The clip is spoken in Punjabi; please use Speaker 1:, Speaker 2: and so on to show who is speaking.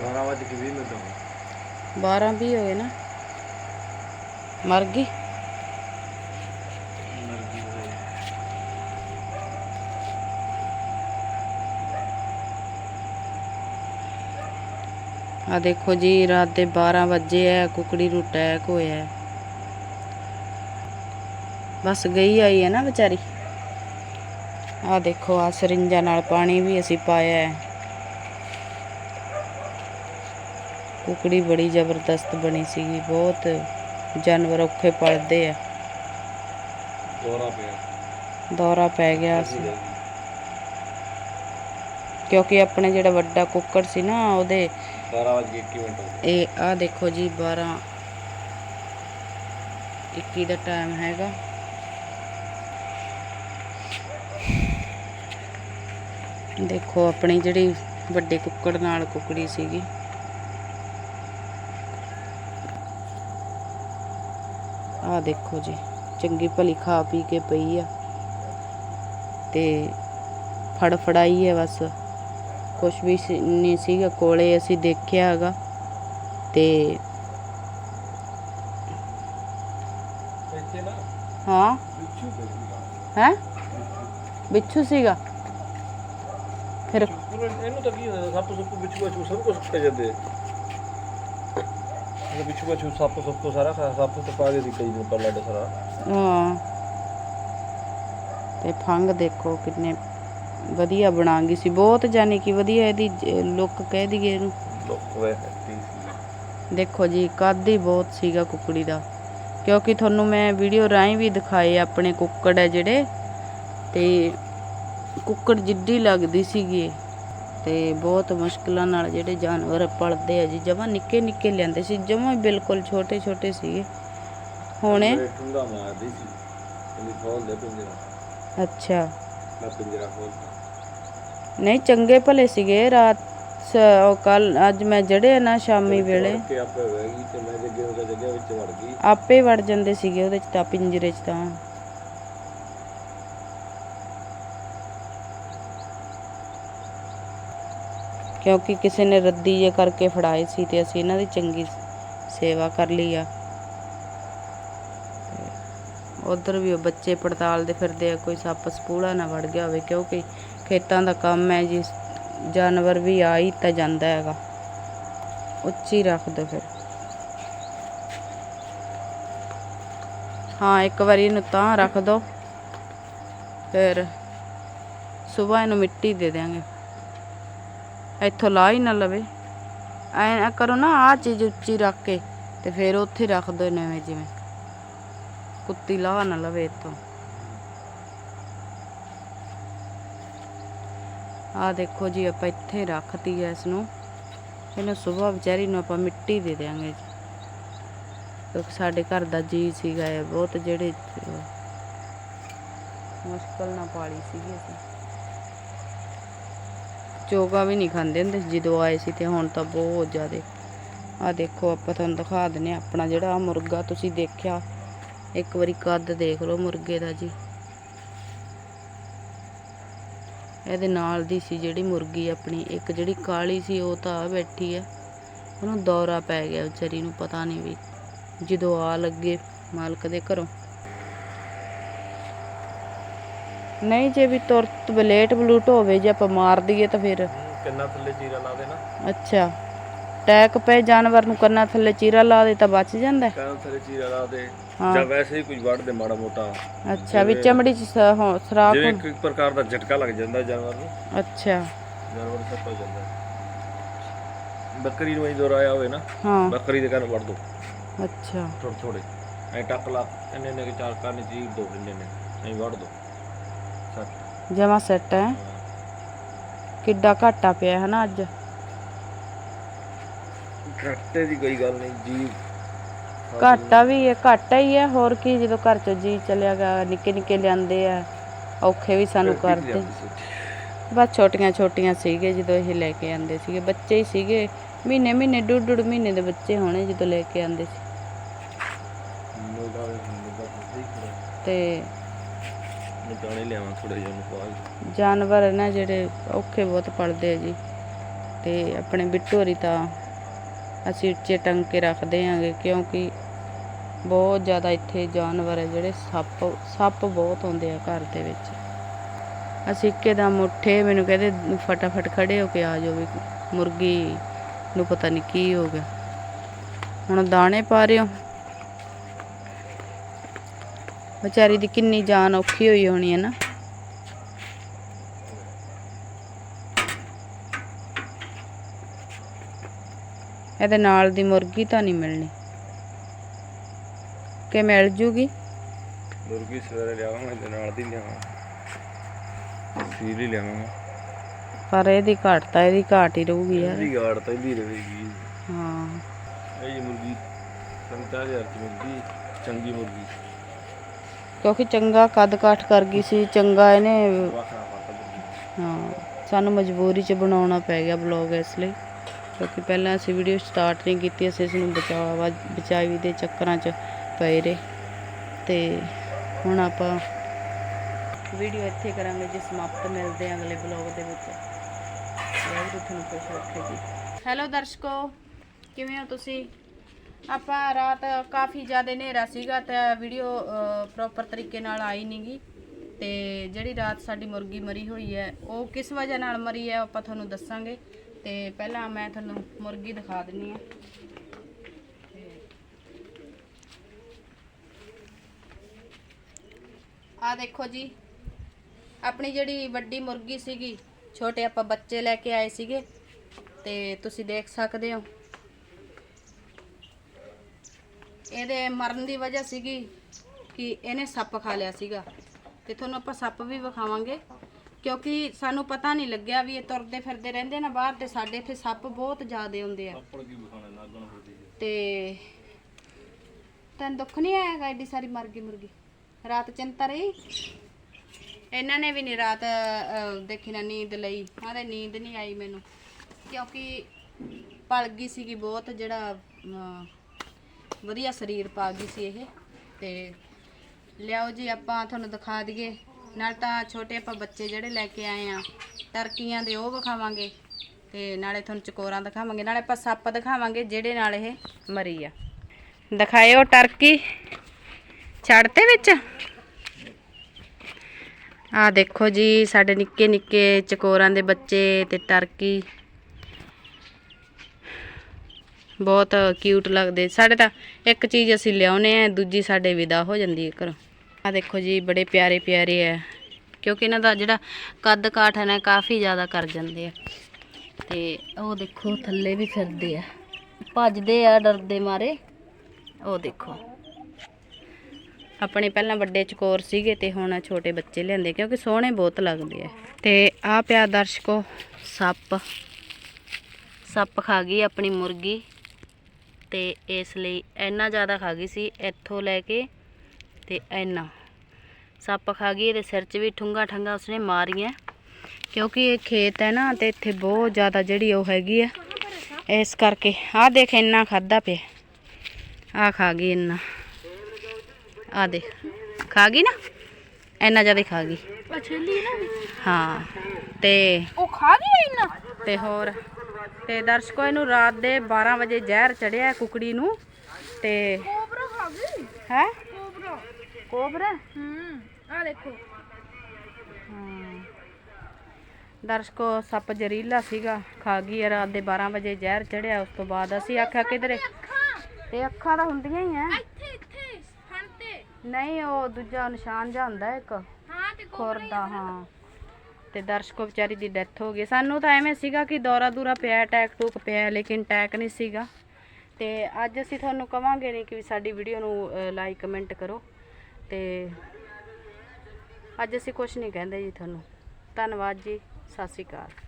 Speaker 1: 12 ਵਜੇ ਕਿ 20 ਮਿੰਟ ਹੋ ਗਏ।
Speaker 2: 12 ਵੀ ਹੋਏ ਨਾ। ਮਰ ਗਈ?
Speaker 1: ਮਰਜ਼ੀ ਹੋਏ
Speaker 2: ਆ ਦੇਖੋ ਜੀ ਰਾਤ ਦੇ 12 ਵਜੇ ਆ ਕੁਕੜੀ ਨੂੰ ਅਟੈਕ ਹੋਇਆ ਹੈ। ਬਸ ਗਈ ਆਈ ਹੈ ਨਾ ਵਿਚਾਰੀ। ਆ ਦੇਖੋ ਆ ਸਰਿੰਜਾਂ ਨਾਲ ਪਾਣੀ ਵੀ ਅਸੀਂ ਪਾਇਆ ਹੈ ਕੁਕੜੀ ਬੜੀ ਜ਼ਬਰਦਸਤ ਬਣੀ ਸੀਗੀ ਬਹੁਤ ਜਾਨਵਰ ਔਖੇ ਪਲਦੇ ਆ।
Speaker 1: ਦੋਰਾ ਪਿਆ।
Speaker 2: ਦੌਰਾ ਪੈ ਗਿਆ ਸੀ। ਕਿਉਂਕਿ ਆਪਣੇ ਜਿਹੜਾ ਵੱਡਾ ਕੁੱਕੜ ਸੀ ਨਾ ਉਹਦੇ
Speaker 1: 12 ਵਜੇ 21 ਮਿੰਟ
Speaker 2: ਇਹ ਆ ਦੇਖੋ ਜੀ 12 21 ਦਾ ਟਾਈਮ ਹੈਗਾ। ਦੇਖੋ ਆਪਣੀ ਜਿਹੜੀ ਵੱਡੇ ਕੁੱਕੜ ਨਾਲ ਕੁਕੜੀ ਸੀਗੀ। ਆ ਦੇਖੋ ਜੀ ਚੰਗੀ ਭਲੀ ਖਾ ਪੀ ਕੇ ਪਈ ਆ। ਤੇ ਫੜ ਫੜਾਈ ਹੈ ਬਸ। ਕੁਛ ਵੀ ਨਹੀਂ ਸੀਗਾ ਕੋਲੇ ਅਸੀਂ ਦੇਖਿਆ ਹੈਗਾ। ਤੇ ਹਾਂ? ਹੈ? ਬਿੱਛੂ ਸੀਗਾ। ਫਿਰ
Speaker 1: ਇਹਨੂੰ ਤਾਂ ਕੀ ਹੁੰਦਾ ਸੱਪ ਸੁੱਪ ਬਿੱਛੂ ਬਿੱਛੂ ਸਭ ਕੁਝ ਖਾ ਜਾਂਦੇ। ਇਹ ਬਿੱਛੂ ਬਿੱਛੂ ਸੱਪ ਸੁੱਪ ਤੋਂ ਸਾਰਾ ਖਾ ਸੱਪ ਤੋਂ ਪਾ ਕੇ ਦੀ ਕਈ ਦਿਨ ਪਹਿਲਾਂ ਦਾ ਸਾਰਾ।
Speaker 2: ਹਾਂ। ਤੇ ਫੰਗ ਦੇਖੋ ਕਿੰਨੇ ਵਧੀਆ ਬਣਾ ਗਈ ਸੀ। ਬਹੁਤ ਜਾਨੀ ਕਿ ਵਧੀਆ ਇਹਦੀ ਲੁੱਕ ਕਹਿ ਦਈਏ ਇਹਨੂੰ।
Speaker 1: ਲੋਕ ਵੇ ਹੱਟੀ ਸੀ।
Speaker 2: ਦੇਖੋ ਜੀ ਕੱਦ ਹੀ ਬਹੁਤ ਸੀਗਾ ਕੁਕੜੀ ਦਾ। ਕਿਉਂਕਿ ਤੁਹਾਨੂੰ ਮੈਂ ਵੀਡੀਓ ਰਾਹੀਂ ਵੀ ਦਿਖਾਏ ਆਪਣੇ ਕੁੱਕੜ ਹੈ ਜਿਹੜੇ। ਤੇ ਕੁੱਕੜ ਜਿੱਡੀ ਲੱਗਦੀ ਸੀਗੀ ਇਹ। ਤੇ ਬਹੁਤ ਮੁਸ਼ਕਲਾਂ ਨਾਲ ਜਿਹੜੇ ਜਾਨਵਰ ਪਲਦੇ ਆ ਜੀ ਜਮਾ ਨਿੱਕੇ ਨਿੱਕੇ ਲਿਆਂਦੇ ਸੀ ਜਮਾ ਬਿਲਕੁਲ ਛੋਟੇ ਛੋਟੇ ਸੀਗੇ। ਹੁਣੇ?
Speaker 1: ਠੁੰਡਾ ਮਾਰਦੀ ਸੀ ਇਹਨੂੰ ਖੋਲ ਦੇ ਪਿੰਜਰਾ।
Speaker 2: ਅੱਛਾ।
Speaker 1: ਮੈਂ ਪਿੰਜਰਾ ਖੋਲਤਾ।
Speaker 2: ਨਹੀਂ ਚੰਗੇ ਭਲੇ ਸੀਗੇ ਰਾਤ ਕੱਲ ਅੱਜ ਮੈਂ ਜੜੇ ਨਾ ਸ਼ਾਮੀ ਵੇਲੇ।
Speaker 1: ਆਪੇ ਵੜ
Speaker 2: ਜਾਂਦੇ ਸੀਗੇ ਉਹਦੇ ਚ ਤਾਂ ਪਿੰਜਰੇ ਚ ਤਾਂ। ਕਿਉਂਕਿ ਕਿਸੇ ਨੇ ਰੱਦੀ ਜੇ ਕਰਕੇ ਫੜਾਏ ਸੀ ਤੇ ਅਸੀਂ ਇਹਨਾਂ ਦੀ ਚੰਗੀ ਸੇਵਾ ਕਰ ਲਈ ਆ। ਉਧਰ ਵੀ ਉਹ ਬੱਚੇ ਪੜਤਾਲਦੇ ਫਿਰਦੇ ਆ, ਕੋਈ ਸੱਪ ਸਪੂਲਾ ਨਾ ਵੜ ਗਿਆ ਹੋਵੇ, ਕਿਉਂਕਿ ਖੇਤਾਂ ਦਾ ਕੰਮ ਹੈ ਜੀ, ਜਾਨਵਰ ਵੀ ਆ ਹੀ ਤਾਂ ਜਾਂਦਾ ਹੈਗਾ। ਉੱਚੀ ਰੱਖ ਦੋ ਫਿਰ। ਹਾਂ, ਇੱਕ ਵਾਰੀ ਇਹਨੂੰ ਤਾਂ ਰੱਖ ਦੋ, ਫਿਰ ਸਵੇਰ ਇਹਨੂੰ ਮਿੱਟੀ ਦੇ ਦਿਆਂਗੇ। ਇੱਥੋਂ ਲਾ ਹੀ ਨਾ ਲਵੇ। ਐ ਐਂ ਕਰੋ ਨਾ ਆ ਚੀਜ਼ ਉੱਚੀ ਰੱਖ ਕੇ ਤੇ ਫਿਰ ਉੱਥੇ ਰੱਖ ਦੋ ਨਵੇਂ ਜਿਵੇਂ। ਕੁੱਤੀ ਲਾ ਨਾ ਲਵੇ ਇੱਥੋਂ। ਆ ਦੇਖੋ ਜੀ ਆਪਾਂ ਇੱਥੇ ਰੱਖਤੀ ਐ ਇਸ ਨੂੰ ਇਹਨੂੰ ਸਵੇਰ ਵਿਚਾਰੀ ਨੂੰ ਆਪਾਂ ਮਿੱਟੀ ਦੇ ਦਿਆਂਗੇ ਕਿਉਂਕਿ ਸਾਡੇ ਘਰ ਦਾ ਜੀ ਸੀਗਾ ਬਹੁਤ ਜਿਹੜੇ ਅਹ, ਮੁਸ਼ਕਲ ਨਾਲ ਪਾਲੀ ਸੀਗੀ ਅਸੀਂ। ਚੋਗਾ ਵੀ ਨਹੀਂ ਖਾਂਦੇ ਹੁੰਦੇ। ਜਦੋਂ ਆਏ ਸੀ ਤੇ ਹੁਣ ਤਾਂ ਬਹੁਤ ਜ਼ਿਆਦੇ। ਆ ਦੇਖੋ, ਆਪਾਂ ਤੁਹਾਨੂੰ ਦਿਖਾ ਦਿੰਨੇ ਆਂ ਆਪਣਾ ਜਿਹੜਾ ਮੁਰਗਾ ਤੁਸੀਂ ਦੇਖਿਆ। ਇੱਕ ਵਾਰੀ ਕੱਦ ਦੇਖ ਲਓ ਮੁਰਗੇ ਦਾ ਜੀ। ਇਹਦੇ ਨਾਲ ਦੀ ਸੀ ਜਿਹੜੀ ਮੁਰਗੀ ਆਪਣੀ। ਇੱਕ ਜਿਹੜੀ ਕਾਲੀ ਸੀ, ਉਹ ਤਾਂ ਆ ਬੈਠੀ ਆ। ਉਹਨੂੰ ਦੌਰਾ ਪੈ ਗਿਆ ਵਿਚਾਰੀ ਨੂੰ ਪਤਾ ਨਹੀਂ ਵੀ। ਜਦੋਂ ਆ ਲੱਗੇ ਮਾਲਕ ਦੇ ਘਰੋਂ ਨਹੀਂ ਜੇ ਵੀ ਤੁਰਤ ਬਲੇਟ ਬਲੂਟ ਹੋਵੇ ਜੇ ਆਪਾਂ ਮਾਰ ਦਈਏ ਤਾਂ ਫਿਰ।
Speaker 1: ਕਿੰਨਾ ਥੱਲੇ ਚੀਰਾ ਲਾ ਦੇਣਾ।
Speaker 2: ਅੱਛਾ। ਟੈਕ ਪਏ ਜਾਨਵਰ ਨੂੰ ਕੰਨਾਂ ਥੱਲੇ ਚੀਰਾ ਲਾ ਦੇ ਤਾਂ ਬਚ ਜਾਂਦਾ। ਹੈ?
Speaker 1: ਕੰਨ ਥੱਲੇ ਚੀਰਾ ਲਾ ਦੇ।
Speaker 2: ਹਾਂ।
Speaker 1: ਜਾਂ ਵੈਸੇ ਹੀ ਕੁਝ ਵੜ ਦੇ ਮਾੜਾ ਮੋਟਾ।
Speaker 2: ਅੱਛਾ ਵੀ ਚਮੜੀ ਚ ਸ- ਹੋ- ਸਰਾਖ
Speaker 1: ਜਿਵੇਂ
Speaker 2: ਹੁੰ-
Speaker 1: ਇੱਕ ਪ੍ਰਕਾਰ ਦਾ ਝਟਕਾ ਲੱਗ ਜਾਂਦਾ ਜਾਨਵਰ ਨੂੰ।
Speaker 2: ਅੱਛਾ।
Speaker 1: ਜਾਨਵਰ ਸੱਪ ਹੋ ਜਾਂਦਾ। ਬੱਕਰੀ ਨੂੰ ਹੀ ਦੋਰਾਇਆ ਹੋਵੇ ਨਾ
Speaker 2: ਹਾਂ।
Speaker 1: ਬੱਕਰੀ ਦੇ ਕੰਨ ਵੜ ਦੋ।
Speaker 2: ਅੱਛਾ।
Speaker 1: ਥੋੜੇ ਥੋੜੇ ਐ ਟੱਕ ਲਾ। ਇੰਨੇ ਨੇ ਚਾਰ ਕੰਨ ਚੀਰ ਦੋ ਇੰਨੇ ਨੇ। ਐ ਵੜ ਦੋ।
Speaker 2: ਜਮਾ ਸੈੱਟ ਹੈ। ਕਿੱਡਾ ਘਾਟਾ ਪਿਆ ਹੈ ਨਾ ਅੱਜ।
Speaker 1: ਘਾਟੇ ਦੀ ਕੋਈ ਗੱਲ ਨਹੀਂ ਜੀ।
Speaker 2: ਘਾਟਾ ਵੀ ਹੈ ਘਾਟਾ ਹੀ ਹੈ ਹੋਰ ਕੀ ਜਦੋਂ ਘਰ ਚੋਂ ਜੀ ਚਲਿਆ ਗਿਆ ਨਿੱਕੇ ਨਿੱਕੇ ਲਿਆਂਦੇ ਆ ਔਖੇ ਵੀ ਸਾਨੂੰ ਕਰਦੇ। ਬਸ ਛੋਟੀਆਂ ਛੋਟੀਆਂ ਸੀਗੇ ਜਦੋਂ ਇਹ ਲੈ ਕੇ ਆਂਦੇ ਸੀਗੇ ਬੱਚੇ ਹੀ ਸੀਗੇ। ਮਹੀਨੇ ਮਹੀਨੇ ਡੂਢ ਡੂਢ ਮਹੀਨੇ ਦੇ ਬੱਚੇ ਹੋਣੇ ਜਦੋਂ ਲੈ ਕੇ ਆਂਦੇ ਸੀ। ਤੇ
Speaker 1: ਮੈਂ ਜਾਣੇ ਲਿਆਵਾਂ ਥੋੜੇ ਜਿਹਾ ਨੂੰ ਪਾ
Speaker 2: ਜਾਨਵਰ ਨਾ ਜਿਹੜੇ ਔਖੇ ਬਹੁਤ ਪਲਦੇ ਆ ਜੀ। ਤੇ ਆਪਣੇ ਬਿੱਟੂ ਹੋਰੀ ਤਾਂ ਅਸੀਂ ਉੱਚੇ ਟੰਗ ਕੇ ਰੱਖਦੇ ਆਂਗੇ ਕਿਉਂਕਿ ਬਹੁਤ ਜ਼ਿਆਦਾ ਇੱਥੇ ਜਾਨਵਰ ਹੈ ਜਿਹੜੇ ਸੱਪ ਸੱਪ ਬਹੁਤ ਆਉਂਦੇ ਆ ਘਰ ਦੇ ਵਿੱਚ। ਅਸੀਂ ਇੱਕਦਮ ਉੱਠੇ, ਮੈਨੂੰ ਕਹਿੰਦੇ ਫਟਾਫਟ ਖੜੇ ਹੋ ਕੇ ਆ ਜਾਓ ਵੀ ਮੁਰਗੀ ਨੂੰ ਪਤਾ ਨਹੀਂ ਕੀ ਹੋ ਗਿਆ। ਹੁਣ ਦਾਣੇ ਪਾ ਰਹੇ ਹੋ? ਵਿਚਾਰੀ ਦੀ ਕਿੰਨੀ ਜਾਨ ਔਖੀ ਹੋਈ ਹੋਣੀ ਹੈ ਨਾ। ਇਹਦੇ ਨਾਲ ਦੀ ਮੁਰਗੀ ਤਾਂ ਨਹੀਂ ਮਿਲਣੀ। ਕਿ ਮਿਲ ਜੂਗੀ?
Speaker 1: ਮੁਰਗੀ ਸਵੇਰੇ ਲਿਆਵਾਂਗੇ ਤੇ ਨਾਲ ਦੀ ਲਿਆਵਾਂਗੇ। ਸੀਲ ਹੀ ਲਿਆਵਾਂਗੇ।
Speaker 2: ਪਰ ਇਹਦੀ ਘਾਟ ਤਾਂ ਇਹਦੀ ਘਾਟ ਹੀ ਰਹੂਗੀ ਯਾਰ।
Speaker 1: ਇਹਦੀ ਗਾੜ ਤਾਂ ਇਹਦੀ ਰਹੇਗੀ।
Speaker 2: ਹਾਂ।
Speaker 1: ਇਹ ਮੁਰਗੀ 5000 ਚ ਮਿਲਦੀ ਚੰਗੀ ਮੁਰਗੀ।
Speaker 2: ਕਿਉਂਕਿ ਚੰਗਾ ਕੱਦ ਕਾਠ ਕਰ ਗਈ ਸੀ, ਚੰਗਾ ਇਹਨੇ, ਹਾਂ, ਸਾਨੂੰ ਮਜਬੂਰੀ 'ਚ ਬਣਾਉਣਾ ਪੈ ਗਿਆ ਬਲੌਗ ਇਸ ਲਈ। ਕਿਉਂਕਿ ਪਹਿਲਾਂ ਅਸੀਂ ਵੀਡੀਓ ਸਟਾਰਟ ਨਹੀਂ ਕੀਤੀ, ਅਸੀਂ ਇਸ ਨੂੰ ਬਚਾਵਾ, ਬਚਾਈ ਦੇ ਚੱਕਰਾਂ 'ਚ ਪਏ ਰਹੇ। ਤੇ ਹੁਣ ਆਪਾਂ ਵੀਡੀਓ ਇੱਥੇ ਕਰਾਂਗੇ, ਜੀ ਸਮਾਪਤ ਮਿਲਦੇ ਹਾਂ ਅਗਲੇ ਬਲੌਗ ਦੇ ਵਿੱਚ। ਵਾਹਿਗੁਰੂ ਤੁਹਾਨੂੰ ਖੁਸ਼ ਰੱਖੇ ਜੀ। ਹੈਲੋ ਦਰਸ਼ਕੋ, ਕਿਵੇਂ ਹੋ ਤੁਸੀਂ? ਆਪਾਂ ਰਾਤ ਕਾਫੀ ਜ਼ਿਆਦਾ ਹਨੇਰਾ ਸੀਗਾ ਤੇ ਵੀਡੀਓ ਪ੍ਰੋਪਰ ਤਰੀਕੇ ਨਾਲ ਆਈ ਨਹੀਂਗੀ ਤੇ ਜਿਹੜੀ ਰਾਤ ਸਾਡੀ ਮੁਰਗੀ ਮਰੀ ਹੋਈ ਹੈ, ਉਹ ਕਿਸ ਵਜ੍ਹਾ ਨਾਲ ਮਰੀ ਹੈ ਆਪਾਂ ਤੁਹਾਨੂੰ ਦੱਸਾਂਗੇ। ਤੇ ਪਹਿਲਾਂ ਮੈਂ ਤੁਹਾਨੂੰ ਮੁਰਗੀ ਦਿਖਾ ਦਿੰਨੀ ਆ। ਆ ਦੇਖੋ ਜੀ, ਆਪਣੀ ਜਿਹੜੀ ਵੱਡੀ ਮੁਰਗੀ ਸੀਗੀ, ਛੋਟੇ ਆਪਾਂ ਬੱਚੇ ਲੈ ਕੇ ਆਏ ਸੀਗੇ, ਤੇ ਤੁਸੀਂ ਦੇਖ ਸਕਦੇ ਹੋ। ਇਹਦੇ ਮਰਨ ਦੀ ਵਜ੍ਹਾ ਸੀਗੀ ਕਿ ਇਹਨੇ ਸੱਪ ਖਾ ਲਿਆ ਸੀਗਾ। ਤੇ ਤੁਹਾਨੂੰ ਆਪਾਂ ਸੱਪ ਵੀ ਵਿਖਾਵਾਂਗੇ ਕਿਉਂਕਿ ਸਾਨੂੰ ਪਤਾ ਨਹੀਂ ਲੱਗਿਆ ਵੀ ਇਹ ਤੁਰਦੇ ਫਿਰਦੇ ਰਹਿੰਦੇ ਨਾ ਬਾਹਰ ਤੇ ਸਾਡੇ ਇੱਥੇ ਸੱਪ ਬਹੁਤ ਜ਼ਿਆਦੇ ਹੁੰਦੇ ਆ। ਤੇ ਤੈਨੂੰ ਦੁੱਖ ਨਹੀਂ ਆਇਆਗਾ ਐਡੀ ਸਾਰੀ ਮਰ ਗਈ ਮੁਰਗੀ? ਰਾਤ ਚਿੰਤਾ ਰਹੀ? ਇਹਨਾਂ ਨੇ ਵੀ ਨਹੀਂ ਰਾਤ ਦੇਖੀ ਨਾ ਨੀਂਦ ਲਈ। ਆਦੇ ਨੀਂਦ ਨਹੀਂ ਆਈ ਮੈਨੂੰ ਕਿਉਂਕਿ ਪਲ ਗਈ ਸੀਗੀ ਬਹੁਤ ਜਿਹੜਾ ਵਧੀਆ ਸਰੀਰ ਪਾ ਗਈ ਸੀ ਇਹ, ਤੇ ਲਿਆਓ ਜੀ ਆਪਾਂ ਤੁਹਾਨੂੰ ਦਿਖਾ ਦਈਏ। ਨਾਲ ਤਾਂ ਛੋਟੇ ਆਪਾਂ ਬੱਚੇ ਜਿਹੜੇ ਲੈ ਕੇ ਆਏ ਆ, ਟਰਕੀਆਂ ਦੇ ਉਹ ਵਿਖਾਵਾਂਗੇ, ਤੇ ਨਾਲੇ ਤੁਹਾਨੂੰ ਚਕੋਰਾਂ ਦਿਖਾਵਾਂਗੇ। ਨਾਲੇ ਆਪਾਂ ਸੱਪ ਦਿਖਾਵਾਂਗੇ ਜਿਹੜੇ ਨਾਲ ਇਹ ਮਰੀ ਆ। ਦਿਖਾਇਓ ਟਰਕੀ ਛੱਡਤੇ ਵਿੱਚ। ਆ ਦੇਖੋ ਜੀ, ਸਾਡੇ ਨਿੱਕੇ ਨਿੱਕੇ ਚਕੋਰਾਂ ਦੇ ਬੱਚੇ ਤੇ ਟਰਕੀ। ਬਹੁਤ ਕਿਊਟ ਲੱਗਦੇ। ਸਾਡੇ ਤਾਂ ਇੱਕ ਚੀਜ਼ ਅਸੀਂ ਲਿਆਉਨੇ ਆ, ਦੂਜੀ ਸਾਡੇ ਵਿਦਾ ਹੋ ਜਾਂਦੀ ਹੈ ਘਰੋਂ। ਆ ਦੇਖੋ ਜੀ, ਬੜੇ ਪਿਆਰੇ ਪਿਆਰੇ ਆ। ਕਿਉਂਕਿ ਇਹਨਾਂ ਦਾ ਜਿਹੜਾ ਕੱਦ ਕਾਠ ਹੈ ਨਾ, ਕਾਫੀ ਜ਼ਿਆਦਾ ਕਰ ਜਾਂਦੇ ਆ। ਤੇ ਉਹ ਦੇਖੋ, ਥੱਲੇ ਵੀ ਫਿਰਦੇ ਆ। ਭੱਜਦੇ ਆ ਡਰਦੇ ਮਾਰੇ। ਉਹ ਦੇਖੋ। ਆਪਣੇ ਪਹਿਲਾਂ ਵੱਡੇ ਚਕੋਰ ਸੀਗੇ ਤੇ ਹੁਣ ਛੋਟੇ ਬੱਚੇ ਲਿਆਂਦੇ, ਕਿਉਂਕਿ ਸੋਹਣੇ ਬਹੁਤ ਲੱਗਦੇ ਆ। ਤੇ ਆ ਪਿਆ ਦਰਸ਼ਕੋ, ਸੱਪ। ਸੱਪ ਖਾ ਗਈ ਆਪਣੀ ਮੁਰਗੀ। ਤੇ ਇਸ ਲਈ ਇੰਨਾ ਜ਼ਿਆਦਾ ਖਾ ਗਈ ਸੀ ਇੱਥੋਂ ਲੈ ਕੇ ਤੇ ਇੰਨਾ। ਸੱਪ ਖਾ ਗਈ ਇਹਦੇ ਸਿਰ 'ਚ ਵੀ ਠੁੰਗਾ ਠੰਗਾ ਉਸਨੇ ਮਾਰੀਆਂ। ਕਿਉਂਕਿ ਇਹ ਖੇਤ ਹੈ ਨਾ ਤੇ ਇੱਥੇ ਬਹੁਤ ਜ਼ਿਆਦਾ ਜਿਹੜੀ ਉਹ ਹੈਗੀ ਆ ਇਸ ਕਰਕੇ। ਆਹ ਦੇਖ ਇੰਨਾ ਖਾਦਾ ਪਿਆ। ਆ ਖਾ ਗਈ ਇੰਨਾ। ਆ ਦੇਖ। ਖਾ ਗਈ ਨਾ? ਇੰਨਾ ਜ਼ਿਆਦਾ ਖਾ ਗਈ। ਹਾਂ ਤੇ
Speaker 3: ਉਹ ਖਾ ਗਿਆ ਇੰਨਾ?
Speaker 2: ਤੇ ਹੋਰ? ਤੇ ਦਰਸ਼ਕੋ ਇਹਨੂੰ ਰਾਤ ਦੇ 12 ਵਜੇ ਜ਼ਹਿਰ ਚੜਿਆ ਕੁਕੜੀ ਨੂੰ ਤੇ
Speaker 3: ਕੋਬਰਾ ਖਾ ਗਈ?
Speaker 2: ਹੈ?
Speaker 3: ਕੋਬਰਾ।
Speaker 2: ਕੋਬਰਾ?
Speaker 3: ਹੂੰ ਆ ਦੇਖੋ।
Speaker 2: ਹਾਂ। ਦਰਸ਼ਕੋ ਸੱਪ ਜ਼ਹਿਰੀਲਾ ਸੀਗਾ ਖਾ ਗਈ ਹੈ ਰਾਤ ਦੇ 12 ਵਜੇ ਜ਼ਹਿਰ ਚੜਿਆ ਉਸ ਤੋਂ ਬਾਅਦ ਅਸੀਂ ਆਖਿਆ ਕਿਧਰੇ ਤੇ ਅੱਖਾਂ ਤਾਂ ਹੁੰਦੀਆਂ ਹੀ ਆ।
Speaker 3: ਇੱਥੇ ਇੱਥੇ ਫਣ ਤੇ।
Speaker 2: ਨਹੀਂ ਉਹ ਦੂਜਾ ਨਿਸ਼ਾਨ ਜਿਹਾ ਹੁੰਦਾ ਇੱਕ।
Speaker 3: ਹਾਂ ਤੇ
Speaker 2: ਖੁਰ ਦਾ ਹਾਂ। ਤੇ ਦਰਸ਼ਕੋ ਵਿਚਾਰੀ ਦੀ ਡੈਥ ਹੋ ਗਈ। ਸਾਨੂੰ ਤਾਂ ਐਵੇਂ ਸੀਗਾ ਕਿ ਦੌਰਾ ਦੂਰਾ ਪਿਆ ਟੈਕ ਟੂਕ ਪਿਆ, ਲੇਕਿਨ ਟੈਕ ਨਹੀਂ ਸੀਗਾ। ਤੇ ਅੱਜ ਅਸੀਂ ਤੁਹਾਨੂੰ ਕਵਾਂਗੇ ਨਹੀਂ ਕਿ ਵੀ ਸਾਡੀ ਵੀਡੀਓ ਨੂੰ ਲਾਈਕ ਕਮੈਂਟ ਕਰੋ। ਤੇ ਅੱਜ ਅਸੀਂ ਕੁਝ ਨਹੀਂ ਕਹਿੰਦੇ ਜੀ ਤੁਹਾਨੂੰ। ਧੰਨਵਾਦ ਜੀ। ਸਤਿ ਸ਼੍ਰੀ ਅਕਾਲ।